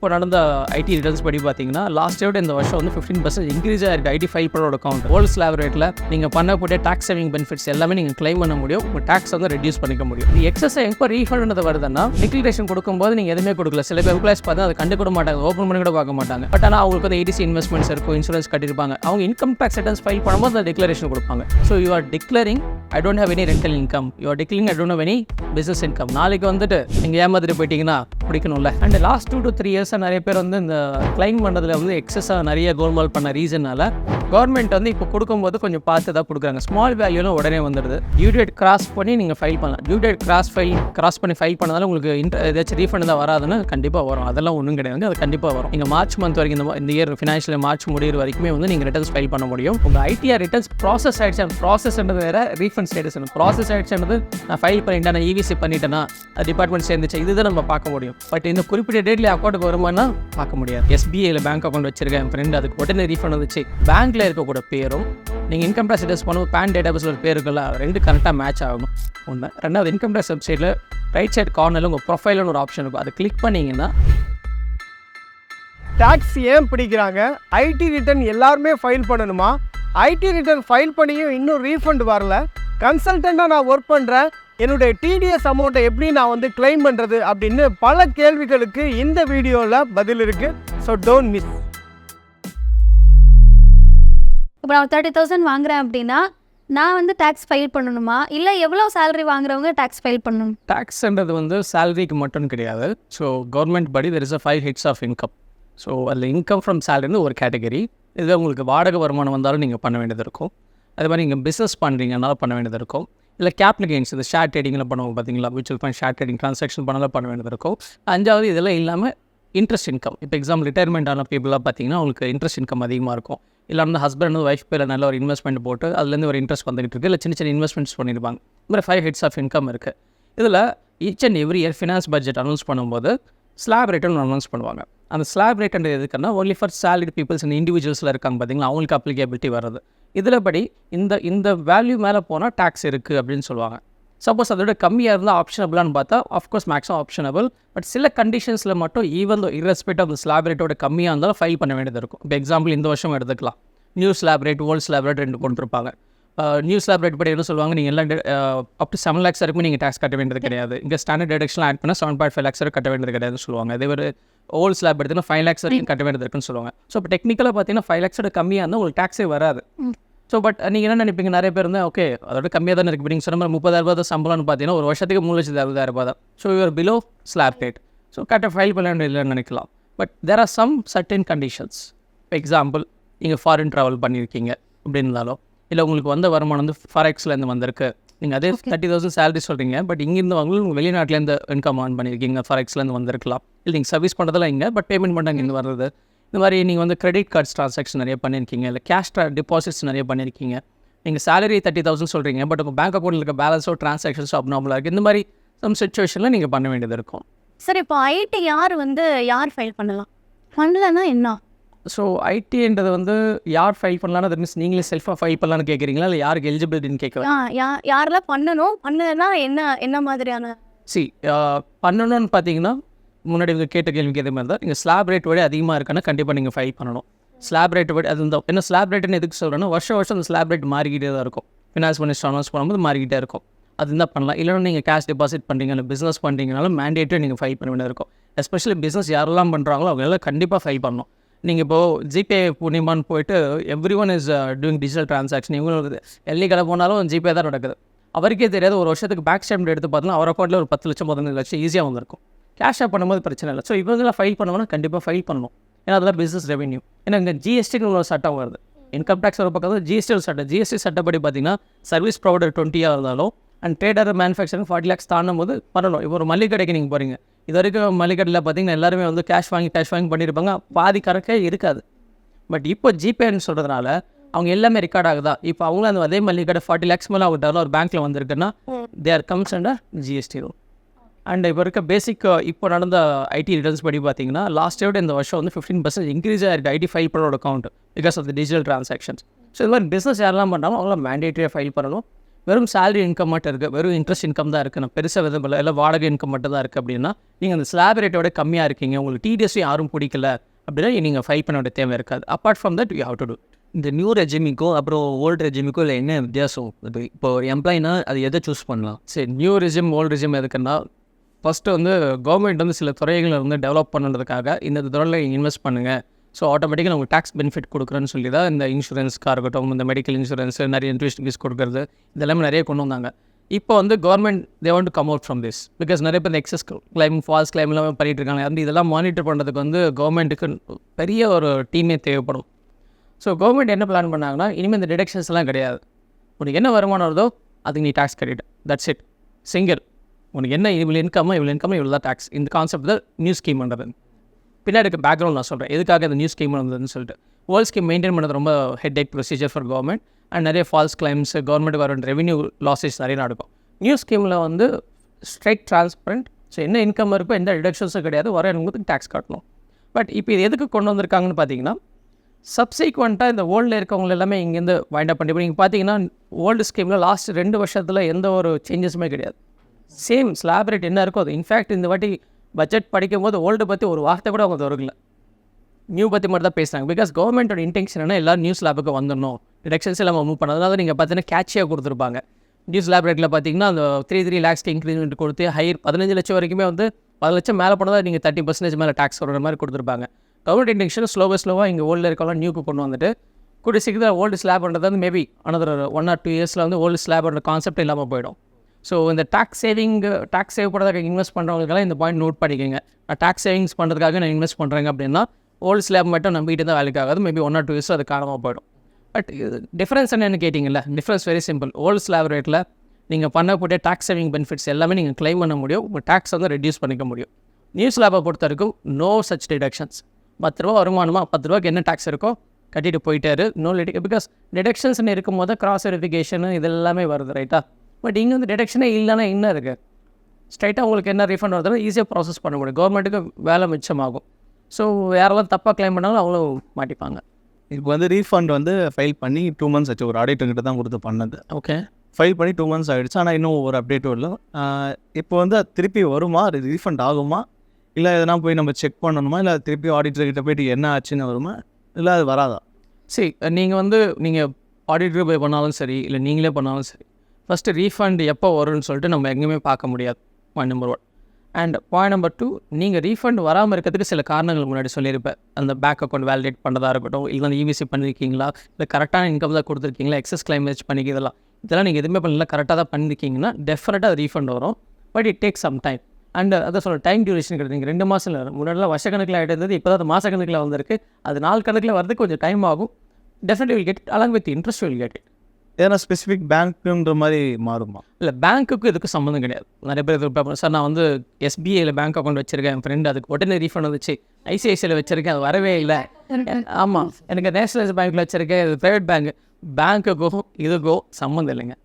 இப்போ நடந்த ID returns படி பார்த்தீங்கன்னா லாஸ்ட் விட இந்த வருஷம் வந்து ஃபிஃப்டீன் பர்சன்ட் இன்க்ரீஸ் ஆயிருக்கு ஐடி ஃபைல் பண்ணோட அக்கௌண்ட் ஓல்ட் ஸ்லாப் ரேட்டில் நீங்கள் பண்ணக்கூடிய டாக்ஸ் சேவிங் பெனிஃபிட்ஸ் எல்லாமே நீங்கள் க்ளைம் பண்ண முடியும். உங்கள் டாக்ஸ் வந்து ரெடியூஸ் பண்ணிக்க முடியும். இது எக்ஸஸ் எப்போ ரீஃபண்ட் வருதுன்னா டிக்ளரேஷன் கொடுக்கும்போது நீங்கள் எதுவுமே கொடுக்கல. சில பேர் எம்ப்ளாய்ஸ் பார்த்து அதை கண்டுக்கூட மாட்டாங்க. ஓப்பன் பண்ணி கூட பார்க்க மாட்டாங்க. பட் ஆனால் அவங்களுக்கு வந்து ஏடிசி இன்வெஸ்ட்மெண்ட்ஸ் இருக்கும் இன்சூரன்ஸ் கட்டியிருப்பாங்க. அவங்க இன்கம் டேக்ஸ் ரிட்டர்ன்ஸ் ஃபைல் பண்ணும்போது அந்த டிக்ளரேஷன் கொடுப்பாங்க. So you are declaring I don't have any rental income you are declaring I don't have any business income நாளைக்கு வந்துட்டு நீங்கள் ஏமாத்திட்டு போயிட்டீங்கன்னா பிடிக்கணும்ல. And last two to three years இயர்ஸாக நிறைய பேர் வந்து இந்த கிளைம் பண்ணுறதுல வந்து எக்ஸஸாக நிறைய கோல்மால் பண்ண ரீசனால கவர்மெண்ட் வந்து இப்போ கொடுக்கும்போது கொஞ்சம் பார்த்து தான் கொடுக்குறாங்க. ஸ்மால் வேல்யூலாம் உடனே வந்துடுது. டியூ டேட் கிராஸ் பண்ணி நீங்கள் ஃபைல் பண்ணலாம். Due date cross file cross பண்ணி ஃபைல் பண்ணதால உங்களுக்கு இன்ட்ர ஏதாச்சும் ரீஃபண்ட் தான் வராதுன்னு கண்டிப்பாக வரும். அதெல்லாம் ஒன்றும் கிடையாது. அது கண்டிப்பாக வரும். நீங்கள் மார்ச் மந்த் வரைக்கும் இந்த இந்த இயர் ஃபினான்ஷியல் மார்ச் முடியிற வரைக்குமே வந்து நீங்கள் ரிட்டர்ன்ஸ் ஃபைல் பண்ண முடியும். உங்கள் ஐடிஆர் ரிட்டர்ன்ஸ் ப்ராசஸ் ஆயிடுச்சு. ப்ராசஸ்ன்றது வேறு ரீஃபண்ட் ஸ்டேட்டஸ் ப்ராசஸ் ஆயிடுச்சுன்றது நான் ஃபைல் பண்ணிட்டேன் நான் இவிசி பண்ணிட்டேன்னா டிபார்ட்மெண்ட் சேர்ந்துச்சு. இதுதான் நம்ம பார்க்க முடியும். பட் இந்த குறிப்பிட்ட டேட்ல அக்கௌண்ட்டுக்கு வருமானா பார்க்க முடியாது. எஸ்பிஐயில் பேங்க் அக்கௌண்ட் வச்சிருக்கேன். என் ஃப்ரெண்ட் அதுக்கு உடனே ரீஃபண்ட் வந்துச்சு. பேங்க் பேங்க்கில் இருக்கக்கூட பேரும் நீங்கள் இன்கம் டேக்ஸ் ரிட்டர்ஸ் பண்ணும்போது பேன் டேட்டாபேஸில் ஒரு பேர் இருக்குல்ல அது ரெண்டு கரெக்டாக மேட்ச் ஆகணும். ஒன்று ரெண்டாவது இன்கம் டேக்ஸ் வெப்சைட்டில் ரைட் சைட் கார்னரில் உங்கள் ப்ரொஃபைல்னு ஒரு ஆப்ஷன் இருக்கும். அதை கிளிக் பண்ணிங்கன்னா டேக்ஸ் ஏன் பிடிக்கிறாங்க? ஐடி ரிட்டர்ன் எல்லாருமே ஃபைல் பண்ணணுமா? ஐடி ரிட்டர்ன் ஃபைல் பண்ணியும் இன்னும் ரீஃபண்ட் வரல. கன்சல்டண்ட்டாக நான் ஒர்க் பண்ணுறேன் என்னுடைய டிடிஎஸ் அமௌண்ட்டை எப்படி நான் வந்து கிளைம் பண்ணுறது அப்படின்னு பல கேள்விகளுக்கு இந்த வீடியோவில் பதில் இருக்குது ஸோ டோன்ட் மிஸ் இப்போ நான் தேர்ட்டி தௌசண்ட் வாங்குறேன் அப்படின்னா நான் வந்து டேக்ஸ் ஃபைல் பண்ணணுமா? இல்லை எவ்வளோ சேலரி வாங்குறவங்க டேக்ஸ் ஃபைல் பண்ணணும்? டேக்ஸ்ன்றது வந்து சேலரிக்கு மட்டும் கிடையாது. ஸோ கவர்மெண்ட் படி there is a five heads of income so அதில் இன்கம் ஃப்ரம் சேலரின்னு ஒரு கேட்டகரி இது உங்களுக்கு வாடகை வருமானம் வந்தாலும் நீங்கள் பண்ண வேண்டியது இருக்கும். அது மாதிரி நீங்கள் பிஸ்னஸ் பண்ணுறீங்கனால பண்ண வேண்டியது இருக்கும். இல்லை கேபிட்டல் கெயின்ஸ் இந்த ஷேர் ட்ரேடிங்கில் பண்ணுவோம் பார்த்தீங்களா mutual fund share trading transaction பண்ணலாம் பண்ண வேண்டியது இருக்கும். அஞ்சாவது இதெல்லாம் இல்லாமல் இன்ட்ரெஸ்ட் இன்கம் இப்போ எக்ஸாம்பிள் ரிட்டையர்மெண்ட் ஆன பீப்புளாக பார்த்தீங்கன்னா உங்களுக்கு இன்ட்ரெஸ்ட் இன்கம் அதிகமாக இருக்கும். இல்லை வந்து ஹஸ்பண்ட் வந்து ஒய்ஃப் பேர் நல்ல ஒரு இன்வெஸ்ட்மெண்ட் போட்டு அதுலேருந்து ஒரு இன்ட்ரெஸ்ட் வந்துகிட்டு இருக்குது இல்லை சின்ன சின்ன இன்வெஸ்ட்மெண்ட்ஸ் பண்ணியிருப்பாங்க இந்த மாதிரி ஃபைவ் ஹெட்ஸ் ஆஃப் இன்கம் இருக்குது இதில் each and every year finance budget announce பண்ணும்போது ஸ்லாப் ரேட்னு அனௌன்ஸ் பண்ணுவாங்க. அந்த ஸ்லாப் ரேட்ன்றது எதுக்குன்னா ஒன்லி ஃபார் சேலரி பீப்புள்ஸ் இந்த இண்டிவிஜுவல்ஸில் இருக்காங்க பார்த்தீங்களா அவங்களுக்கு அப்ளிகேபிலிட்டி வர்றது. இதில் படி இந்த இந்த வேல்யூ மேலே போனால் டேக்ஸ் இருக்குது அப்படின்னு சொல்லுவாங்க. சப்போஸ் அதோட கம்மியாக இருந்தால் ஆப்ஷனபிளான்னு பார்த்தா ஆஃப்கோர்ஸ் மேக்ஸிமம் ஆப்ஷனபிள் பட் சில கண்டிஷன்ஸில் மட்டும் even though irrespective of slab ரேட்டோட கம்மியாக இருந்தாலும் ஃபைல் பண்ண வேண்டியது இருக்கும். இப்போ எக்ஸாம்பிள் இந்த வருஷம் எடுத்துக்கலாம். New slab rate old slab rate ரெண்டு கொடுத்துருப்பாங்க. நியூ ஸ்லாப் ரேட் படி என்ன சொல்லுவாங்க? நீங்கள் எல்லாம் அப் டு செவன் லேக்ஸ் வரைக்கும் நீங்கள் டேக்ஸ் கட்ட வேண்டியது கிடையாது. இங்கே ஸ்டாண்டர்ட் டெடக்ஷன் ஆட் பண்ணால் செவன் பாயிண்ட் ஃபைவ் லேக்ஸ் வரைக்கும் கட்ட வேண்டியது கிடையாதுன்னு சொல்லுவாங்க. அதே ஒரு ஓல்ட் ஸ்லாப் எடுத்தீங்கன்னா ஃபைவ் லேக்ஸ் வரைக்கும் கட்ட வேண்டியது இருக்குன்னு சொல்லுவாங்க. ஸோ இப்போ டெக்னிக்கலாக பார்த்தீங்கன்னா ஃபைவ் லேக்ஸோட கம்மியாக இருந்தால் உங்களுக்கு டேக்ஸே வராது. ஸோ பட் நீங்கள் என்ன நினைப்பீங்க? நிறைய பேர் வந்து ஓகே அதோட கம்மியாக தானே இருக்குது நீங்கள் சொன்ன மாதிரி முப்பதாயிரம் ரூபாய் தான் சம்பளம்னு பார்த்தீங்கன்னா ஒரு வருஷத்துக்கு மூணு லட்சத்து அறுபதாயிரம் ரூபாய் தான் so you are below slab rate so கரெக்டாக ஃபைல் பண்ண இல்லைன்னு நினைக்கலாம். But there are some certain conditions example நீங்கள் ஃபாரின் ட்ராவல் பண்ணியிருக்கீங்க அப்படின்னு இருந்தாலும் இல்லை உங்களுக்கு வந்த வருமானம் வந்து ஃபாரெக்ஸ்லேருந்து வந்திருக்கு. நீங்கள் அதே தேர்ட்டி தௌசண்ட் சேலரி சொல்கிறீங்க பட் இங்கேருந்து வாங்கலும் வெளிநாட்டிலேருந்து இன்கம் ஆன் பண்ணியிருக்கீங்க. ஃபாரெக்ஸ்லேருந்து வந்திருக்கலாம். இல்லை நீங்கள் சர்வீஸ் பண்ணுறதெல்லாம் இங்கே பட் பேமெண்ட் பண்ணாங்க இங்கே வர்றது. இந்த மாதிரி நீங்கள் வந்து கிரெடிட் கார்ட்ஸ் ட்ரான்சாக்ஷன் நிறைய பண்ணியிருக்கீங்க இல்லை கேஷ் டிபாசிட்ஸ் நிறைய பண்ணியிருக்கீங்க நீங்கள் சேலரி தேர்ட்டி தௌசண்ட் சொல்கிறீங்க பட் உங்கள் பேங்க் அக்கௌண்ட்டில் இருக்க பேலன்ஸோ ட்ரான்சாக்ஷன்ஸோ அப்நார்மலாக இருக்குது இந்த மாதிரி சம் சுச்சுவேஷனில் நீங்கள் பண்ண வேண்டியது இருக்கும். சார் இப்போ ஐடி யார் வந்து யார் ஃபைல் பண்ணலாம்? பண்ணலன்னா என்ன? ஸோ ஐடின்றது வந்து யார் ஃபைல் பண்ணலான்னு அது மீன்ஸ் நீங்களே செல்ஃபாக ஃபைல் பண்ணலான்னு கேட்குறீங்களா இல்லை யாருக்கு எலிஜிபிலிட்டின்னு கேட்குறேன் யாரெல்லாம் பண்ணணும்? பண்ணலன்னா என்ன என்ன மாதிரியான? சி பண்ணணும்னு பார்த்தீங்கன்னா முன்னாடி இவங்க கேட்ட கேள்விக்கு இதே மாதிரி தான் நீங்கள் ஸ்லாப் ரேட் விட அதிகமாக இருக்குன்னா கண்டிப்பாக நீங்கள் ஃபைல் பண்ணணும். ஸ்லாப் ரேட் விட அது இந்த என்ன ஸ்லாப் ரேட்டுன்னு எதுக்கு சொல்கிறேன்னா வருஷம் வருஷம் அந்த ஸ்லாப் ரேட் மாறிக்கிட்டே தான் இருக்கும். ஃபினான்ஸ் மினிஸ்டர் அனௌன்ஸ் பண்ணும்போது மாறிக்கிட்டே இருக்கும். அது இருந்தால் பண்ணலாம். இல்லைன்னா நீங்கள் கேஷ் டெபாசிட் பண்ணுறீங்க இல்லை பிஸ்னஸ் பண்ணுறீங்கனாலும் மேண்டேட்டே நீங்கள் ஃபைல் பண்ண வேண்டியது இருக்கும். எஸ்பெஷலி பிஸ்னஸ் யாரெல்லாம் பண்ணுறாங்களோ அவங்க எல்லாம் கண்டிப்பாக ஃபைல் பண்ணணும். நீங்கள் இப்போது ஜிபே புண்ணியமான்னு போயிட்டு every one is doing digital transaction இவங்களுக்கு எல்லி கடை போனாலும் ஜிபே தான் நடக்குது. அவருக்கே தெரியாது ஒரு வருஷத்துக்கு பேக் ஸ்டேட்மெண்ட் எடுத்து பார்த்தோம்னா அவர் அக்கௌண்ட்டில் ஒரு பத்து லட்சம் பதினஞ்சு லட்சம் ஈஸியாக வந்திருக்கும். கேஷாக பண்ணும்போது பிரச்சனை இல்லை. ஸோ இவங்களாம் ஃபைல் பண்ணணும்னா கண்டிப்பாக ஃபைல் பண்ணணும். ஏன்னா அதெல்லாம் பிஸ்னஸ் ரெவென்யூ ஏன்னா இங்கே ஜிஎஸ்டின்னு ஒரு சட்டம் வருது. இன்கம் டேக்ஸ் ஒரு பக்கம் ஜிஎஸ்டி ஒரு சட்டம். ஜிஎஸ்டி சட்டப்படி பார்த்தீங்கன்னா சர்வீஸ் ப்ரொவைடர் டுவெண்ட்டியாக இருந்தாலும் and trader manufacturing forty lakhs தாண்டும் போது பண்ணணும். இப்போ ஒரு மளிகை கடைக்கு நீங்கள் போகிறீங்க இது வரைக்கும் மளிகை கடையில் பார்த்தீங்கன்னா எல்லாருமே வந்து கேஷ் வாங்கி கேஷ் வாங்கி பண்ணியிருப்பாங்க பாதி கணக்கே இருக்காது. பட் இப்போ ஜிபேன்னு சொல்கிறதுனால அவங்க எல்லாமே ரெக்கார்ட் ஆகுதா? இப்போ அவங்களும் அந்த அதே மளிகை கடை ஃபார்ட்டி லேக்ஸ் மேலே அவங்க ஒரு பேங்க்கில் வந்திருக்குன்னா there comes under GST rule and இப்போ இருக்க பேசிக் இப்போ நடந்த ஐடி ரிட்டர்ன்ஸ் படி பார்த்தீங்கன்னா லாஸ்ட் விட இந்த வருஷம் வந்து ஃபிஃப்டீன் பர்சன்ட் இன்க்ரீஸ் ஆயிருக்கு IT file பண்ணோட account because of the digital transactions so இது மாதிரி பிஸ்னஸ் யாரெல்லாம் பண்ணாலும் அவங்களாம் மேண்டேட்டரியாக ஃபைல் பண்ணணும். வெறும் சேலரி இன்கம் மட்டும் இருக்குது வெறும் இன்ட்ரெஸ்ட் இன்கம் தான் இருக்குது நான் பெருசாக விதம் இல்லை இல்லை வாடகை இன்கம் மட்டும் தான் இருக்குது அப்படின்னா நீங்கள் அந்த ஸ்லாப் ரேட்டோட கம்மியாக இருக்கீங்க. உங்களுக்கு டிடிஎஸ்ஸும் யாரும் பிடிக்கல அப்படின்னா நீங்கள் ஃபைல் பண்ண வேண்டிய தேவை இருக்காது. Apart from that you have to do இந்த நியூ ரெஜிமிக்கோ அப்புறம் ஓல்டு ரெஜிமிக்கோ இல்லை என்ன வித்தியாசம்? இப்போ எம்ப்ளாயினா அது எதை சூஸ் பண்ணலாம்? சரி நியூ ரெஜிம் ஓல்டு ரெஜிம் எதுக்குன்னா ஃபஸ்ட்டு வந்து கவர்மெண்ட் வந்து சில துறைகளை வந்து டெவலப் பண்ணுறதுக்காக இந்த துறையில் இன்வெஸ்ட் பண்ணுங்கள் ஸோ ஆட்டோமேட்டிக்காக நமக்கு டேக்ஸ் பெனிஃபிட் கொடுக்குறேன்னு சொல்லி தான் இந்த இன்சூரன்ஸ்க்காக இருக்கட்டும் இந்த மெடிக்கல் இன்சூரன்ஸ் நிறைய இன்ட்ரெஸ்ட் ஃபீஸ் கொடுக்குறது இதெல்லாமே நிறைய கொண்டு வந்தாங்க. இப்போ வந்து government they want come out from this because நிறைய பேர் எக்ஸஸ் கிளைம் ஃபால்ஸ் கிளைம் எல்லாமே இருக்காங்க. அந்த இதெல்லாம் மானிட்டர் பண்ணுறதுக்கு வந்து கவர்மெண்ட்டுக்கு பெரிய ஒரு டீமே தேவைப்படும். ஸோ கவர்மெண்ட் என்ன பிளான் பண்ணாங்கன்னா இனிமேல் இந்த டிடக்ஷன்ஸ்லாம் கிடையாது. உனக்கு என்ன வருமானம் வருதோ அதுக்கு நீ டேக்ஸ் கட்டிடு. தட்ஸ் இட் சிங்கிள் உனக்கு என்ன இவ்வளோ இன்கம் இவ்வளோ இன்கம் இவ்வளோ தான் டேக்ஸ் இந்த கான்செப்ட் தான் நியூ ஸ்கீம் பண்ணுறது பின்னாடி இருக்க பேக்ரவுண்ட் நான் சொல்கிறேன் எதுக்காக இந்த நியூ ஸ்கீம் வந்ததுன்னு சொல்லிட்டு. வேர்ல்ட் ஸ்கீம் மெயின்டைன் பண்ணுறது ரொம்ப headache procedure for government and நிறைய ஃபால்ஸ் கிளைம்ஸ் கவர்மெண்ட் வர ரெவன்யூ லாஸஸ் நிறைய நடக்கும். நியூ ஸ்கீமில் வந்து ஸ்ட்ரைட் டிரான்ஸ்பரண்ட் ஸோ என்ன இன்கம் இருக்கோ எந்த டிடக்ஷன்ஸும் கிடையாது. வர உங்களுக்கு டேக்ஸ் கட்டணும். பட் இப்போ இது எதுக்கு கொண்டு வந்திருக்காங்கன்னு பார்த்தீங்கன்னா சப்சீக்வெண்ட்டாக இந்த ஓல்டில் இருக்கவங்க எல்லாமே இங்கேருந்து வைண்ட் அப் பண்ணி இப்போ நீங்கள் பார்த்தீங்கன்னா ஓல்டு ஸ்கீமில் லாஸ்ட் ரெண்டு வருஷத்தில் எந்த ஒரு சேஞ்சஸுமே கிடையாது. சேம் ஸ்லாப் ரேட் என்ன இருக்கோ அது. இன்ஃபேக்ட் இந்த வாட்டி பட்ஜெட் படிக்கும் போது ஓல்டு பற்றி ஒரு வார்த்தை கூட அவங்க தொடரல நியூ பற்றி மட்டும் தான் பேசுகிறாங்க பிகாஸ் கவர்மெண்ட்டோட இன்டென்ஷன் என்ன எல்லாரும் நியூஸ் லேபுக்கு வந்துடணும். டிடெக்ஷன்ஸ் எல்லாம் மூவ் பண்ணதுனால நீங்கள் பார்த்தீங்கன்னா கேட்சியாக கொடுத்துருப்பாங்க. நியூஸ் லேப் ரேட்டில் பார்த்தீங்கன்னா அந்த த்ரீ த்ரீ லேக்ஸ்க்கு இன்க்ரீஸ்மெண்ட் கொடுத்து ஹையர் பதினஞ்சு லட்சம் வரைக்குமே வந்து பத்து லட்சம் மேலே போனதாக நீங்கள் தேர்ட்டி பர்சன்டேஜ் மேலே டேக்ஸ் வர மாதிரி கொடுத்துருப்பாங்க. கவர்மெண்ட் இன்டென்ஷன் ஸ்லோவாக ஸ்லோவாக இங்கே ஓல்டில் இருக்கலாம் நியூக்கு கொண்டு வந்துட்டு கூடிய சீக்கிரம் ஓல்டு ஸ்லாப்ன்றது வந்து maybe another one or two இயர்ஸில் வந்து ஓல்டு ஸ்லாப்ன்ற கான்செப்ட் இல்லாமல் போயிடும். ஸோ இந்த டேக்ஸ் சேவிங் டேக்ஸ் சேவ் பண்ணுறதுக்காக இன்வெஸ்ட் பண்ணுறவங்களுக்கெல்லாம் இந்த பாயிண்ட் நோட் பண்ணிக்கோங்க நான் டேக்ஸ் சேவிங்ஸ் பண்ணுறதுக்காக நான் இன்வெஸ்ட் பண்ணுறேங்க அப்படின்னா ஓல்டு ஸ்லாப் மட்டும் நம்பிக்கிட்டு தான் வேலைக்கு ஆகாது. Maybe one or two years அது காரணமாக போயிடும். பட் டிஃப்ரென்ஸ் என்னன்னு கேட்டிங்கல்ல difference very simple old slab ரேட்டில் நீங்கள் பண்ணக்கூடிய டேக்ஸ் சேவிங் பெனிஃபிட்ஸ் எல்லாமே நீங்கள் க்ளைம் பண்ண முடியும். உங்கள் டேக்ஸ் வந்து ரெடியூஸ் பண்ணிக்க முடியும். நியூ ஸ்லாபை பொறுத்த வரைக்கும் நோ சச் டிடக்ஷன்ஸ் பத்து ரூபா வருமானமா பத்து ரூபாய்க்கு என்ன டேக்ஸ் இருக்கோ கட்டிட்டு போயிட்டாரு. நோ லிட்டி பிகாஸ் டிடக்ஷன்ஸ்னு இருக்கும் போது கிராஸ் வெரிஃபிகேஷனு இது எல்லாமே வருது ரைட்டா பட் இங்கே வந்து டிடக்ஷனே இல்லைன்னா என்ன இருக்குது ஸ்ட்ரைட்டாக உங்களுக்கு என்ன ரீஃபண்ட் வருதுன்னா ஈஸியாக ப்ராசஸ் பண்ண முடியும். கவர்மெண்ட்டுக்கு வேலை மிச்சமாகும். ஸோ யாரெல்லாம் தப்பாக க்ளைம் பண்ணாலும் அவங்களும் மாட்டிப்பாங்க. இப்போ வந்து ரீஃபண்ட் வந்து ஃபைல் பண்ணி டூ மந்த்ஸ் ஆச்சு. ஒரு ஆடிட்டர் கிட்ட தான் கொடுத்து பண்ணது. ஓகே ஃபைல் பண்ணி டூ மந்த்ஸ் ஆகிடுச்சு ஆனால் இன்னும் ஒரு அப்டேட்டும் இல்லை. இப்போ வந்து அது திருப்பி வருமா? அது ரீஃபண்ட் ஆகுமா? இல்லை எதனா போய் நம்ம செக் பண்ணணுமா? இல்லை திருப்பி ஆடிட்டர் கிட்ட போயிட்டு என்ன ஆச்சுன்னு வருமா? இல்லை அது வராதா? சரி நீங்கள் வந்து நீங்கள் ஆடிட்டர் போய் பண்ணாலும் சரி இல்லை நீங்களே பண்ணாலும் சரி ஃபஸ்ட்டு ரீஃபண்ட் எப்போ வரும்னு சொல்லிட்டு நம்ம எங்கேயுமே பார்க்க முடியாது. Point number one and point number two நீங்கள் ரீஃபண்ட் வராமல் இருக்கிறதுக்கு சில காரணங்கள் முன்னாடி சொல்லியிருப்பேன். அந்த பேங்க் அக்கௌண்ட் வேலிடேட் பண்ணதாக இருக்கட்டும் இல்லை அந்த இவிசி பண்ணியிருக்கீங்களா இல்லை கரெக்டான இன்கம் தான் கொடுத்துருக்கீங்களா எக்ஸஸ் கிளைமேஜ் பண்ணிக்கிறதெல்லாம். இதெல்லாம் நீங்கள் எதுவுமே பண்ணல கரெக்டாக தான் பண்ணியிருக்கீங்கன்னா டெஃபினட்டாக ரீஃபண்ட் வரும். But it take some time and அதை சொல்ல டைம் டியூரேஷன் கிடையாது நீங்கள் ரெண்டு மாதம் இல்லை முன்னாடிலாம் வருஷக்கணக்கில் ஆகிட்டு இருந்தது இப்போ தான் மாதக்கணக்கில் வந்திருக்கு. அது நாள் கணக்கில் வரதுக்கு கொஞ்சம் டைம் ஆகும். Definite will get along with interest will get it ஏன்னா ஸ்பெசிஃபிக் பேங்க்குன்ற மாதிரி மாறுமா? இல்லை பேங்க்குக்கு இதுக்கு சம்மந்தம் கிடையாது. நிறைய பேர் எதிர்பார்ப்பாங்க. சார் நான் வந்து எஸ்பிஐயில் பேங்க் அக்கௌண்ட் வச்சிருக்கேன். என் ஃப்ரெண்டு அதுக்கு உடனே ரீஃபண்ட் வந்துச்சு. ஐசிஐசியில் வச்சிருக்கேன். அது வரவே இல்லை. ஆமாம் எனக்கு நேஷனலைஸ் பேங்க்கில் வச்சிருக்கேன். இது ப்ரைவேட் பேங்க் பேங்க்குக்கோ இதுக்கோ சம்மந்தம் இல்லைங்க.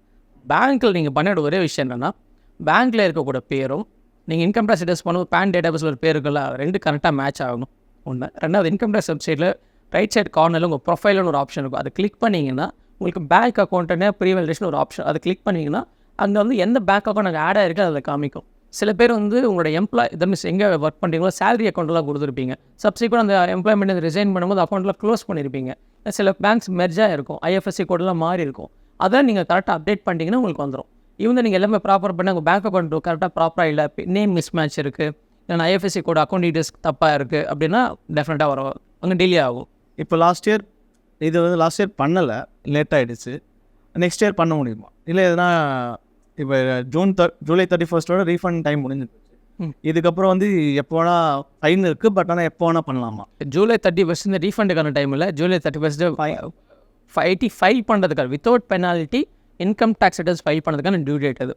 பேங்க்கில் நீங்கள் பண்ணிட ஒரே விஷயம் என்னென்னா பேங்க்கில் இருக்கக்கூடிய பேரும் நீங்கள் இன்கம் டேக்ஸ் டெஸ்ட் பண்ணும்போது பேன் டேட்டா ஒரு பேர் இருக்குல்ல ரெண்டு கரெக்டாக மேட்ச் ஆகணும். ஒன்று ரெண்டாவது இன்கம் டேக்ஸ் வெப்சைட்டில் ரைட் சைட் கார்னரில் உங்கள் ப்ரொஃபைல்னு ஒரு ஆப்ஷன் இருக்கும். அதை கிளிக் பண்ணிங்கன்னா உங்களுக்கு பேங்க் அக்கௌண்ட்டுன்னு ப்ரீவெல்டேஷன் ஒரு ஆப்ஷன் அதை கிளிக் பண்ணிங்கன்னா அங்கே வந்து எந்த பேங்க் அக்கௌண்ட் அங்கே ஆட் ஆயிருக்கு அதில் காமிக்கும். சில பேர் வந்து உங்களோட எம்ப்ளாய் இதை மீன்ஸ் எங்கே ஒர்க் பண்ணுறீங்களோ சேலரி அக்கௌண்ட்லாம் கொடுத்துருப்பீங்க. சப்சிக்வெண்ட் அந்த எம்ப்ளாய்மெண்ட் ரிசைன் பண்ணும்போது அக்கௌண்ட்டில் க்ளோஸ் பண்ணியிருப்பீங்க சில பேங்க்ஸ் மெர்ஜாக இருக்கும் ஐஎஃப்எஸ்சி கோடெலாம் மாறி இருக்கும். அதை நீங்கள் கரெக்டாக அப்டேட் பண்ணிட்டீங்கன்னா உங்களுக்கு வந்துடும் இவங்க நீங்கள் எல்லாமே ப்ராப்பர் பண்ணி உங்கள் பேங்க் அக்கௌண்ட் கரெக்டாக ப்ராப்பராக இல்லை நேம் மிஸ் மேட்ச் இருக்குது இல்லைனா ஐஎஃப்எஸ்சி கோட் அக்கௌண்ட் டீட்டெயில்ஸ் தப்பாக இருக்குது அப்படின்னா டெஃபினட்டாக வரும். அங்கே டிலே ஆகும். இப்போ லாஸ்ட் இயர் இது வந்து லாஸ்ட் இயர் பண்ணலை லேட் ஆகிடுச்சு நெக்ஸ்ட் இயர் பண்ண முடியுமா? இல்லை எதனா இப்போ ஜூன் தர் ஜூலை தேர்ட்டி ஃபர்ஸ்ட்டோட ரீஃபண்ட் டைம் முடிஞ்சு. இதுக்கப்புறம் வந்து எப்போ வேணால் ஃபைன் இருக்குது பட் ஆனால் எப்போ வேணால் பண்ணலாமா? ஜூலை தேர்ட்டி ஃபஸ்ட் இந்த ரீஃபண்டுக்கான டைம் இல்லை. ஜூலை தேர்ட்டி ஃபஸ்ட்டு ஃபைட்டி ஃபைல் பண்ணுறதுக்கான without penalty income tax returns file பண்ணுறதுக்கான டியூ டேட் அது.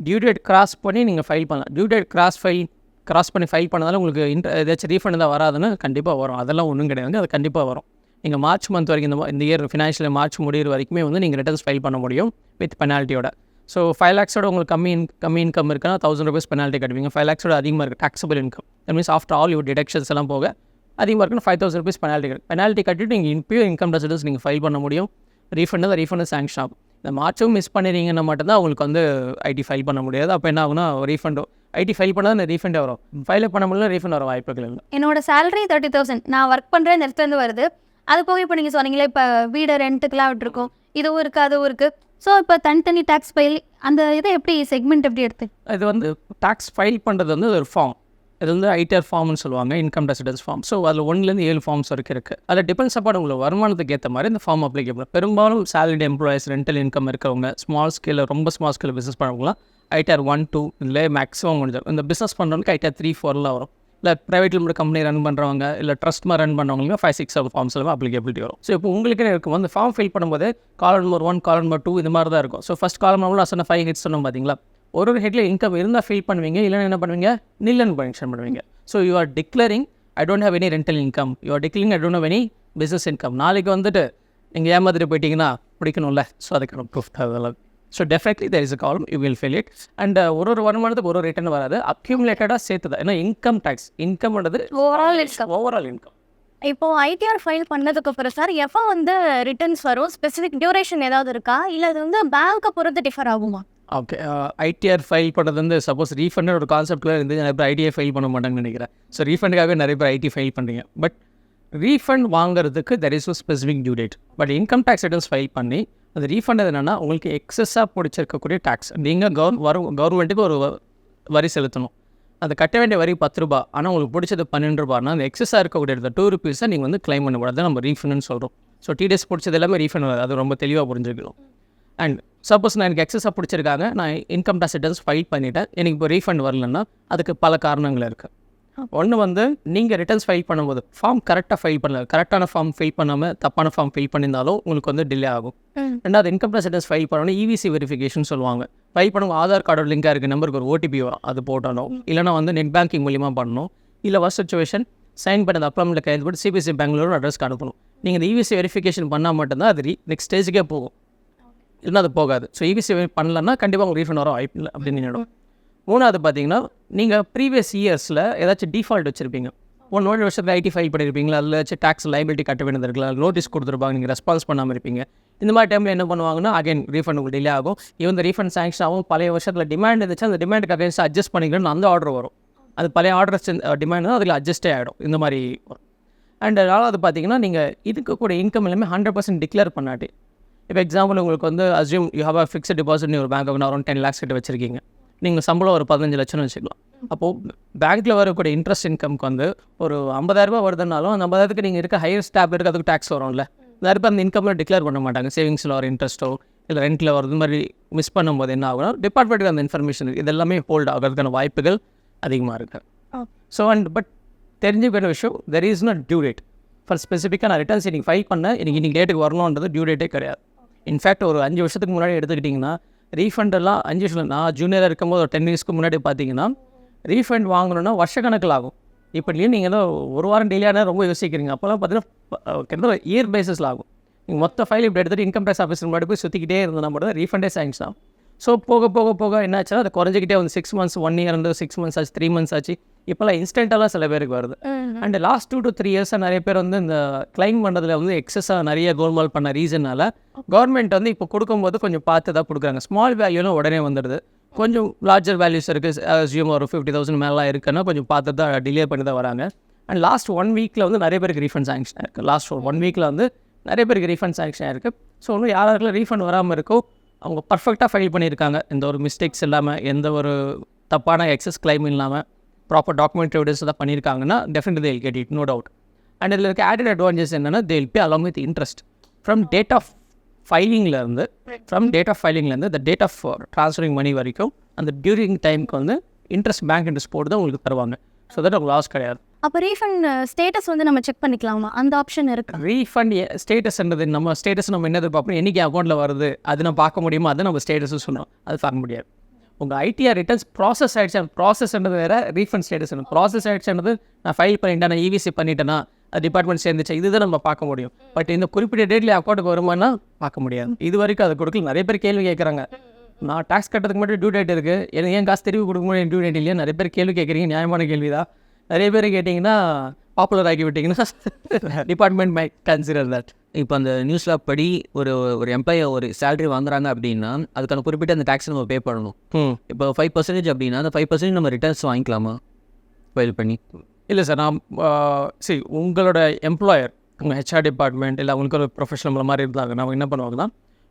டியூ டேட் கிராஸ் பண்ணி நீங்கள் ஃபைல் பண்ணலாம். Due date cross file cross பண்ணி ஃபைல் பண்ணதால உங்களுக்கு இன்ட்ர ஏதாச்சும் ரீஃபண்ட் தான் வராதுன்னு கண்டிப்பாக வரும். அதெல்லாம் ஒன்றும் கிடையாது. அது கண்டிப்பாக வரும். நீங்கள் மார்ச் மந்த் வரைக்கும் இந்த இந்த இயர் ஃபினான்ஷியல் மார்ச் முடிகிற வரைக்குமே வந்து நீங்கள் ரிட்டர்ன்ஸ் ஃபைல் பண்ண முடியும் வித் பெனால்ட்டியோட ஸோ ஃபைவ் லேக்ஸோட உங்களுக்கு கம்மி இன் கம்மி இன்கம் இருக்குன்னா தௌசண்ட் ருபீஸ் பெனால்ட்டி கட்டுவீங்க. ஃபைவ் லேக்ஸோட அதிகமாக இருக்குது taxable income that means after all you deductions எல்லாம் போக அதிகமாக இருக்குன்னு ஃபைவ் தௌசண்ட் ருபீஸ் பெனால்ட்டி கட்டு பெனால்ட்டி கட்டிட்டு நீங்கள் இன்பியூர் இன்கம் டெசிடன்ஸ் நீங்கள் ஃபைல் பண்ண முடியும். ரீஃபண்ட் தான் ரீஃபண்ட் சாங்ஷன் ஆகும். இந்த மார்ச்சும் மிஸ் பண்ணிடுறீங்கன்னா மட்டும்தான் உங்களுக்கு வந்து ஐடி ஃபைல் பண்ண முடியாது. அப்போ என்ன ஆகுனா ரீஃபண்டோ ஐடி ஃபைல் பண்ணால் அந்த ரீஃபண்டே வரும். ஃபைல் பண்ண முடியல ரீஃபண்ட் வர வாய்ப்புகள் இல்லை. என்னோட சேலரி தேர்ட்டி தௌசண்ட் நான் ஒர்க் பண்ணுறேன் இந்த வருது. அது போக இப்போ நீங்கள் சொன்னீங்களே இப்போ வீடு ரெண்ட்டுக்கெலாம் விட்டுருக்கோம். இதுவும் இருக்குது அதுவும் இருக்குது ஸோ இப்போ தனித்தனி டேக்ஸ் ஃபைல் அந்த இதை எப்படி செக்மெண்ட் எப்படி எடுத்து? இது வந்து டேக்ஸ் ஃபைல் பண்ணுறது வந்து ஒரு ஃபார்ம் இது வந்து ஐடிஆர் ஃபார்ம்னு சொல்லுவாங்க இன்கம் ரெசிடென்ஸ் ஃபார்ம் ஸோ அதில் ஒன்றுலேருந்து ஏழு ஃபார்ம்ஸ் வரைக்கும் இருக்குது அதில் டிபெண்ட்ஸ் அப்பாட் உங்களுக்கு வருமானத்துக்கு ஏற்ற மாதிரி இந்த ஃபார்ம் அப்ளிகேபிள் பெரும்பாலும் சேலரிட் எம்ப்ளாயிஸ் ரெண்டல் இன்கம் இருக்கிறவங்க ஸ்மால் ஸ்கேலில் ரொம்ப ஸ்மால் ஸ்கேலில் பிஸ்னஸ் பண்ணுறவங்களாம் ஐடிஆர் ஒன் டூ இல்லை மேக்ஸிமம் முடிஞ்சது இந்த பிஸ்னஸ் பண்ணுறவங்களுக்கு ஐடிஆர் த்ரீ ஃபோர்லாம் வரும். இல்லை ப்ரைவேட் லிமிட் கம்பெனி ரன் பண்ணுறவங்க இல்லை ட்ரஸ்ட் மாதிரி ரன் பண்ணுறவங்களுக்கு ஃபைவ் சிக்ஸ் ஃபார்ம்ஸ் எல்லாமே அப்ளிகபிலிட்டி வரும். ஸோ இப்போ உங்களுக்குன்னு இருக்கும். அந்த ஃபார்ம் ஃபில் பண்ணும்போது column number one column number two இது மாதிரி தான் இருக்கும். ஸோ ஃபஸ்ட் கால் நம்பர் சொன்ன ஃபைவ் ஹெட்ஸ் சொன்னோம் பார்த்தீங்களா ஒரு ஒரு ஹெட்டில் இன்கம் இருந்தால் ஃபில் பண்ணுவீங்க இல்லைன்னா என்ன பண்ணுவீங்க? நில்லன் மென்ஷன் பண்ணுவீங்க. So you are declaring I don't have any rental income you are declaring I don't have any business income நாளைக்கு வந்துட்டு நீங்கள் ஏமாத்திட்டு போயிட்டீங்கன்னா பிடிக்கணும்ல ஸோ அதுக்கான ப்ரூஃப் அதெல்லாம் so definitely there is a column you will fill it. And ஒரு ஒரு வருமானத்துக்கு ஒரு ஒரு ரிட்டர்ன் வராது. அக்யூமுலேட்டடாக சேர்த்து தான் ஏன்னா இன்கம் டேக்ஸ் இன்கம்ன்றது ஓவரால் இன்கம் ஓவரால் இன்கம் இப்போ ஐடிஆர் ஃபைல் பண்ணதுக்கு அப்புறம் சார் எப்போ வந்து ரிட்டர்ன்ஸ் வரும்? ஸ்பெசிஃபிக் டியூரேஷன் ஏதாவது இருக்கா? இல்லை அது வந்து பேங்க்கை பொறுத்து டிஃபர் ஆகுமா? ஓகே ஐடிஆர் ஃபைல் பண்ணுறது வந்து சப்போஸ் ரீஃபண்ட் ஒரு கான்செப்டில் இருந்து நிறைய பேர் ஐடிஐ ஃபைல் பண்ண மாட்டாங்கன்னு நினைக்கிறேன். ஸோ ரீஃபண்டுக்காகவே நிறைய பேர் ஐடி ஃபைல் பண்ணுறீங்க பட் ரீஃபண்ட் வாங்குறதுக்கு there is a specific due date but income tax returns file பண்ணி அந்த ரீஃபண்ட் என்னென்னா உங்களுக்கு எக்ஸஸாக பிடிச்சிருக்கக்கூடிய டேக்ஸ் நீங்கள் கவர் வரும் கவர்மெண்ட்டுக்கு ஒரு வ- வரி செலுத்தணும். அது கட்ட வேண்டிய வரி பத்து ரூபா ஆனால் உங்களுக்கு பிடிச்சது பன்னெண்டு ரூபானா அந்த எக்ஸஸாக இருக்கக்கூடிய இடத்த டூ ருபீஸை நீங்கள் வந்து க்ளைம் பண்ணக்கூடாது நம்ம ரீஃபண்ட்னு சொல்கிறோம் ஸோ டிடிஎஸ் பிடிச்சது எல்லாமே ரீஃபண்ட் வராது. அது ரொம்ப தெளிவாக புரிஞ்சுக்கணும். அண்ட் சப்போஸ் நான் எனக்கு எக்ஸஸாக பிடிச்சிருக்காங்க நான் இன்கம் டேக்ஸ் ரிட்டர்ன்ஸ் ஃபைல் பண்ணிவிட்டேன் எனக்கு இப்போ ரீஃபண்ட் வரலன்னா அதுக்கு பல காரணங்கள் இருக்குது ஒன்று வந்து நீங்கள் ரிட்டர்ன்ஸ் ஃபைல் பண்ணும்போது ஃபார்ம் கரெக்டாக ஃபைல் பண்ணல கரெக்டான ஃபார்ம் ஃபில் பண்ணாமல் தப்பான ஃபார்ம் ஃபில் பண்ணியிருந்தாலும் உங்களுக்கு வந்து டிலே ஆகும். ரெண்டாவது இன்கம் டேக்ஸ் ரிட்டர்ன்ஸ் ஃபைல் பண்ணணும் இவிசி வெரிஃபிகேஷன் சொல்லுவாங்க. ஃபைல் பண்ணுவோம் ஆதார் கார்டோட லிங்காக இருக்குது நம்பருக்கு ஒரு ஓடிபி அது போட்டணும் இல்லைனா வந்து நெட் பேங்கிங் மூலியமாக பண்ணணும். இல்லை வர்ஸ் சுச்சுவேஷன் சைன் பண்ணது அப்பாயின்மெண்ட்டில் கைது போட்டு சிபிஎஸ்சி பெங்களூர் அட்ரஸ்க்கு அனுப்பணும். நீங்கள் இந்த இவிசி வெரிஃபிகேஷன் பண்ணால் மட்டும்தான் அது நெக்ஸ்ட் ஸ்டேஜுக்கே போகும். இல்லைன்னா அது போகாது. ஸோ இவிசி பண்ணலன்னா கண்டிப்பாக உங்களுக்கு ரீஃபண்ட் வர வாய்ப்பு இல்லை அப்படின்னு நினைடும் மூணாவது பார்த்தீங்கன்னா நீங்கள் ப்ரீவியஸ் இயர்ஸில் ஏதாச்சும் டிஃபால்ட் வச்சுருப்பீங்க. ஒன் ஒரு வருஷத்தில் ஐடி ஃபைல் பண்ணியிருப்பீங்களா அதில் வச்சு டேக்ஸ் லைபிலிட்டி கட்ட வேண்டியது இருக்கலாம் நோட்டீஸ் கொடுத்துருப்பாங்க நீங்கள் ரெஸ்பான்ஸ் பண்ணாமல் இருப்பீங்க. இந்த மாதிரி டைமில் என்ன பண்ணுவாங்கன்னா அகைன் ரீஃபண்ட் உங்களுக்கு டிலே ஆகும். இவன் ரீஃபண்ட் சாங்ஷன் ஆகும். பழைய வருஷத்தில் டிமாண்ட் இருந்துச்சு அந்த டிமாண்டுக்கு அகைன்ஸ்ட் அட்ஜஸ்ட் பண்ணிக்கணும்னு அந்த ஆர்டர் வரும். அது பழைய ஆர்டர் டிமாண்ட் தான் அதில் அட்ஜஸ்டே ஆகிடும் இந்த மாதிரி வரும். அண்ட் நாலாவது பார்த்தீங்கன்னா நீங்கள் இதுக்கு கூட இன்கம் எல்லாமே ஹண்ட்ரட் பர்சன்ட் டிக்ளேர் பண்ணாட்டி. இப்போ எக்ஸாம்பிள் உங்களுக்கு வந்து assume you have a fixed deposit ஒரு bank account around ten lakhs கிட்ட வச்சிருக்கீங்க. நீங்கள் சம்பளம் ஒரு பதினஞ்சு லட்சம்னு வச்சுக்கலாம். அப்போது பேங்க்கில் வரக்கூடிய இன்ட்ரெஸ்ட் இன்கம்க்கு வந்து ஒரு ஐம்பதாயிரரூபா வருதுனாலும் அந்த ஐம்பதாயிரத்துக்கு நீங்கள் இருக்க ஹையர் ஸ்டாப் இருக்குது அதுக்கு டேக்ஸ் வரும்ல. நிறைய அந்த இன்கம்ல டிக்ளேர் பண்ண மாட்டாங்க. சேவிங்ஸில் வர இன்ட்ரெஸ்ட்டோ இல்லை ரெண்ட்டில் வரது மாதிரி மிஸ் பண்ணும்போது என்ன ஆகும்னா டிபார்ட்மெண்ட்டுக்கு அந்த இன்ஃபர்மேஷன் இது எல்லாமே ஹோல்ட் ஆகிறதுக்கான வாய்ப்புகள் அதிகமாக இருக்குது ஸோ அண்ட் பட் தெரிஞ்சுக்கிற விஷயம் there is not due date for ஸ்பெசிஃபிக்காக நான் ரிட்டர்ன்ஸ் இன்னைக்கு ஃபைல் பண்ணேன். இன்னைக்கு இன்னைக்கு டேட்டுக்கு வரணுன்றது டியூ டேட்டே கிடையாது. இன்ஃபேக்ட் ஒரு அஞ்சு வருஷத்துக்கு முன்னாடி எடுத்துக்கிட்டிங்கன்னா ரீஃபண்டெல்லாம் அஞ்சு வருஷம் நான் ஜூனியராக இருக்கும்போது ஒரு டென் இயர்ஸ்க்கு முன்னாடி பார்த்தீங்கன்னா ரீஃபண்ட் வாங்கணும்னா வருஷக்கணக்கில் ஆகும். இப்போ நீங்கள் ஏதோ ஒரு வாரம் டெய்லியான ரொம்ப யோசிக்கிறீங்க. அப்போல்லாம் பார்த்தீங்கன்னா கிட்டத்தட்ட இயர் பேசிஸில் ஆகும். நீங்கள் மொத்த ஃபைல் இப்படி எடுத்துகிட்டு இன்கம் டேக்ஸ் ஆஃபீஸர் முன்னாடி போய் சுற்றிக்கிட்டே இருந்தோம்னா மட்டும் தான் ரீஃபண்டே சாங்ஸ் தான். ஸோ போக போக போக என்னாச்சுன்னா அது குறைஞ்சிக்கிட்டே வந்து சிக்ஸ் மந்த்ஸ் ஒன் இயர் இருந்து சிக்ஸ் மந்த்ஸ் ஆச்சு த்ரீ மந்த்ஸ் ஆச்சு. இப்போல்லாம் இன்ஸ்டன்ட்டாலாம் சில பேருக்கு வருது. And last two to three இயர்ஸாக நிறைய பேர் வந்து இந்த கிளைம் பண்ணுறதுல வந்து எக்ஸஸாக நிறைய கோல்மால் பண்ண ரீசனால கவர்மெண்ட் வந்து இப்போ கொடுக்கும்போது கொஞ்சம் பார்த்து தான் கொடுக்குறாங்க. ஸ்மால் வேல்யூலாம் உடனே வந்துடுது. கொஞ்சம் லார்ஜர் வேல்யூஸ் இருக்குது அசியூம் ஒரு ஃபிஃப்டி தௌசண்ட் மேலாம் இருக்குன்னா கொஞ்சம் பார்த்து தான் டிலே பண்ணி தான் வராங்க. அண்ட் லாஸ்ட் ஒன் வீக்கில் வந்து நிறைய பேருக்கு ரீஃபண்ட் சாங்ஷன் இருக்குது லாஸ்ட் ஒன் வீக்கில் வந்து நிறைய பேருக்கு ரீஃபண்ட் சாங்ஷன் இருக்குது ஸோ இன்னும் யாராருக்கெல்லாம் ரீஃபண்ட் வராமல் இருக்கோ அவங்க பர்ஃபெக்டாக ஃபைல் பண்ணியிருக்காங்க. எந்த ஒரு மிஸ்டேக்ஸ் இல்லாமல் எந்த ஒரு தப்பான எக்ஸஸ் கிளைம் இல்லாமல் ப்ராப்பர் டாக்குமெண்ட் எவிடன்ஸ் தான் பண்ணியிருக்காங்கன்னா definitely they'll get it no doubt and இதில் இருக்க ஆடட் அட்வான்டேஜ் என்னென்னா they'll pay along with interest from date of ஃபைலிங்லேருந்து from date of ஃபைலிங்லேருந்து the date of transferring money வரைக்கும் அந்த டியூரிங் டைமுக்கு வந்து இன்ட்ரெஸ்ட் பேங்க் இன்ட்ரெஸ்ட் போட்டு தான் உங்களுக்கு தருவாங்க. ஸோ தட் உங்களுக்கு லாஸ் கிடையாது. அப்போ ரீஃபண்ட் ஸ்டேட்டஸ் வந்து நம்ம செக் பண்ணிக்கலாமா? அந்த ஆப்ஷன் இருக்கு? ரீஃபண்ட் ஸ்டேட்டஸ்ன்றது நம்ம ஸ்டேட்டஸ் நம்ம என்ன பார்ப்போம் என்னைக்கு அக்கௌண்ட்டில் வருது? அது நம்ம பார்க்க முடியுமா? அதை நம்ம ஸ்டேட்டஸ் சொன்னோம். அது பார்க்க முடியாது. உங்கள் ஐடிஆர் ரிட்டர்ன்ஸ் ப்ராசஸ் ஆகிடுச்சு ப்ராசஸ்ன்றது வேறு ரீஃபண்ட் ஸ்டேட்டஸ் ப்ராசஸ் ஆகிடுச்சுன்றது நான் ஃபைல் பண்ணிட்டேன் நான் இவிசி பண்ணிட்டேன்னா அது டிபார்ட்மெண்ட் சேர்ந்துச்சு. இதுதான் நம்ம பார்க்க முடியும். பட் இந்த குறிப்பிட்ட டேட்லேயே அக்கௌண்ட்டுக்கு வருமானா பார்க்க முடியாது. இது வரைக்கும் அதை கொடுக்கல. நிறைய பேர் கேள்வி கேட்குறாங்க. நான் டாக்ஸ் கட்டுறதுக்கு மட்டும் டியூ டேட் இருக்குது எனக்கு ஏன் காசு தெரிவு கொடுக்க முடியும். டியூ டேட் இல்லையா? நிறைய பேர் கேள்வி கேட்குறீங்க. நியாயமான கேள்வி தான் நிறைய பேர் கேட்டிங்கன்னா பாப்புலர் ஆகி விட்டிங்கன்னா டிபார்ட்மெண்ட் மை கன்சிடர் தட் இப்போ அந்த நியூஸ் லேப் படி ஒரு ஒரு எம்ப்ளாயி ஒரு சேலரி வாங்குறாங்க அப்படின்னா அதுக்கான குறிப்பிட்ட அந்த டேக்ஸ் நம்ம பே பண்ணணும். இப்போ ஃபைவ் பர்சன்டேஜ் அப்படின்னா அந்த ஃபைவ் பர்சன்டேஜ் நம்ம ரிட்டர்ன்ஸ் வாங்கிக்கலாமா? ஃபைல் பண்ணி. இல்லை சார் நான் சரி உங்களோட எம்ப்ளாயர் உங்கள் ஹெச்ஆர் டிபார்ட்மெண்ட் இல்லை உங்களுக்கு ஒரு ப்ரொஃபஷனல் மாதிரி இருந்தாங்க அவங்க என்ன பண்ணுவாங்கன்னா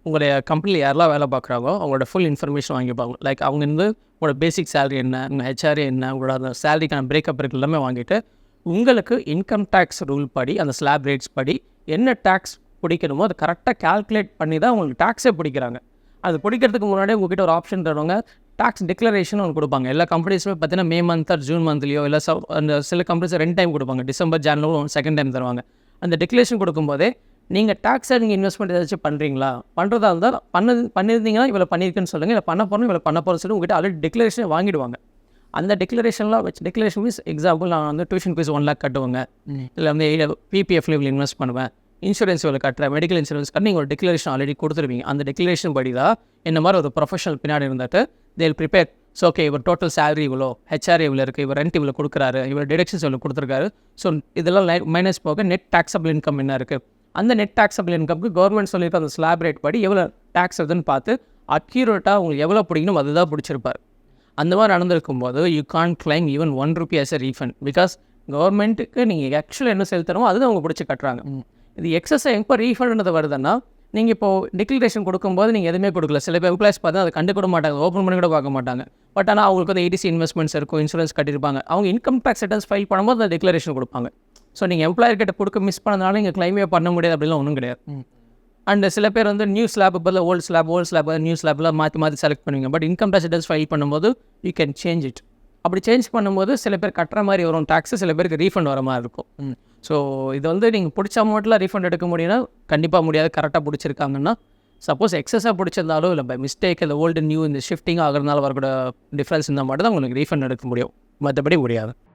உங்களுடைய கம்பெனியில் யாரெல்லாம் வேலை பார்க்குறாங்களோ அவங்களோட ஃபுல் இன்ஃபர்மேஷன் வாங்கிப்பாங்க. லைக் அவங்க இருந்து உங்களோட பேசிக் சேலரி என்ன உங்கள் ஹெச்ஆர் என்ன உங்களோட அந்த சேலரிக்கான பிரேக்கப் இருக்கு எல்லாமே வாங்கிட்டு உங்களுக்கு இன்கம் டேக்ஸ் ரூல் படி அந்த ஸ்லாப் ரேட்ஸ் படி என்ன டேக்ஸ் பிடிக்கணுமோ அதை கரெக்டாக கால்குலேட் பண்ணி தான் உங்களுக்கு டேக்ஸே பிடிக்கிறாங்க. அது பிடிக்கிறதுக்கு முன்னாடியே உங்ககிட்ட ஒரு ஆப்ஷன் தருவாங்க. டேக்ஸ் டிக்ளரேஷன் ஒன்று கொடுப்பாங்க. எல்லா கம்பெனிஸுமே பார்த்தீங்கன்னா மே மந்த் ஆர் ஜூன் மந்த்லேயோ இல்லை ச அந்த சில கம்பெனிஸ் ரெண்டு டைம் கொடுப்பாங்க. டிசம்பர் ஜான்வரி ஒன்று செகண்ட் டைம் தருவாங்க. அந்த டிக்ளரேஷன் கொடுக்கும்போதே நீங்கள் டேக்ஸை நீங்கள் இன்வெஸ்ட்மெண்ட் ஏதாச்சும் பண்ணுறீங்களா பண்ணுறதா இருந்தால் பண்ணது பண்ணியிருந்தீங்கன்னா இவ்வளோ பண்ணியிருக்குன்னு சொல்லுங்கள் இல்லை பண்ண போகிறோம் இவ்வளோ பண்ண போகிறோம் சொல்லி உங்கள்கிட்ட ஆல்ரெடி டிக்ளரேஷன் வாங்கிடுவாங்க. அந்த டிக்ளரேஷன்லாம் வச்சு டிக்ளரேஷன் மீன்ஸ் எக்ஸாம்பிள் நான் வந்து டியூஷன் ஃபீஸ் ஒன் லேக் கட்டுவாங்க. இல்லை வந்து பிபிஎஃப்ல இவ்வளோ இன்வெஸ்ட் பண்ணுவேன். இன்சூரன்ஸ் இவ்வளோ கட்டுறேன் மெடிக்கல் இன்சூரன்ஸ் கட்டி நீங்கள் ஒரு டிக்ளரேஷன் ஆல்ரெடி கொடுத்துருவீங்க. அந்த டிக்ளரேஷன் படி தான் இந்த மாதிரி ஒரு ப்ரொஃபஷனல் பின்னாடி இருந்துட்டு தேல் ப்ரிப்பேர் ஸோ ஓகே இவர் டோட்டல் சேலரி இவ்வளோ ஹெச்ஆர் இவ்வளோ இருக்குது இவர் ரெண்ட் இவ்வளோ கொடுக்குறாரு இவர் டிடக்ஷன்ஸ் இவ்வளோ கொடுத்துருக்காரு. ஸோ இதெல்லாம் மைனஸ் போக நெட் taxable இன்கம் என்ன இருக்குது அந்த நெட் taxable இன்கம்க்கு கவர்மெண்ட் சொல்லியிருக்க அந்த ஸ்லாப் ரேட் படி எவ்வளோ டேக்ஸ் வருதுன்னு பார்த்து அக்யூரேட்டாக உங்களுக்கு எவ்வளோ பிடிக்கணும் அதுதான் பிடிச்சிருப்பார். அந்த மாதிரி நடந்திருக்கும் போது you can claim even one rupee as a refund because கவர்மெண்ட்டுக்கு நீங்கள் ஆக்சுவலாக என்ன செலுத்தணுமோ அதுதான் அவங்க பிடிச்சி கட்டுறாங்க. இது எக்ஸஸ் எப்போ ரீஃபண்ட் வருதுன்னா நீங்கள் இப்போ டிக்ளரேஷன் கொடுக்கும்போது நீங்கள் எதுவுமே கொடுக்கல. சில பேர் எம்ப்ளாய்ஸ் பார்த்தா அதை கண்டு கூட மாட்டாங்க. ஓப்பன் பண்ணி கூட பார்க்க மாட்டாங்க. பட் ஆனால் அவங்களுக்கு வந்து ஏடிசி இன்வெஸ்ட்மெண்ட்ஸ் இருக்கும் இன்சூரன்ஸ் கட்டியிருப்பாங்க. அவங்க இன்கம் டேக்ஸ் ரிட்டர்ன்ஸ் ஃபைல் பண்ணும்போது அந்த டிக்ளரேஷன் கொடுப்பாங்க. ஸோ நீங்கள் எம்ப்ளாயர் கிட்ட கொடுக்க மிஸ் பண்ணதுனால நீங்கள் கிளைமே பண்ண முடியாது அப்படிலாம் ஒன்றும் கிடையாது. அண்ட் சில பேர் வந்து நியூ ஸ்லாப் பதில் old slab old slab new ஸ்லாப்லாம் மாற்றி மாற்றி செலக்ட் பண்ணுவீங்க. But income tax returns file பண்ணும்போது யூ கேன் சேஞ்ச் இட் அப்படி சேஞ்ச் பண்ணும்போது சில பேர் கட்டுற மாதிரி வரும். டேக்ஸு சில பேருக்கு ரீஃபண்ட் வர மாதிரி இருக்கும். ஸோ இது வந்து நீங்கள் பிடிச்ச அமௌண்ட்டில் ரீஃபண்ட் எடுக்க முடியும்னா கண்டிப்பாக முடியாது. கரெக்டாக பிடிச்சிருக்காங்கன்னா சப்போஸ் எக்ஸஸாக பிடிச்சிருந்தாலும் இல்லை பை மிஸ்டேக் இல்லை ஓல்டு நியூ இந்த ஷிஃப்டிங் ஆகிறதுனால வரக்கூட டிஃப்ரென்ஸ் இருந்தால் மட்டும் தான் உங்களுக்கு ரீஃபண்ட் எடுக்க முடியும். மற்றபடி முடியாது.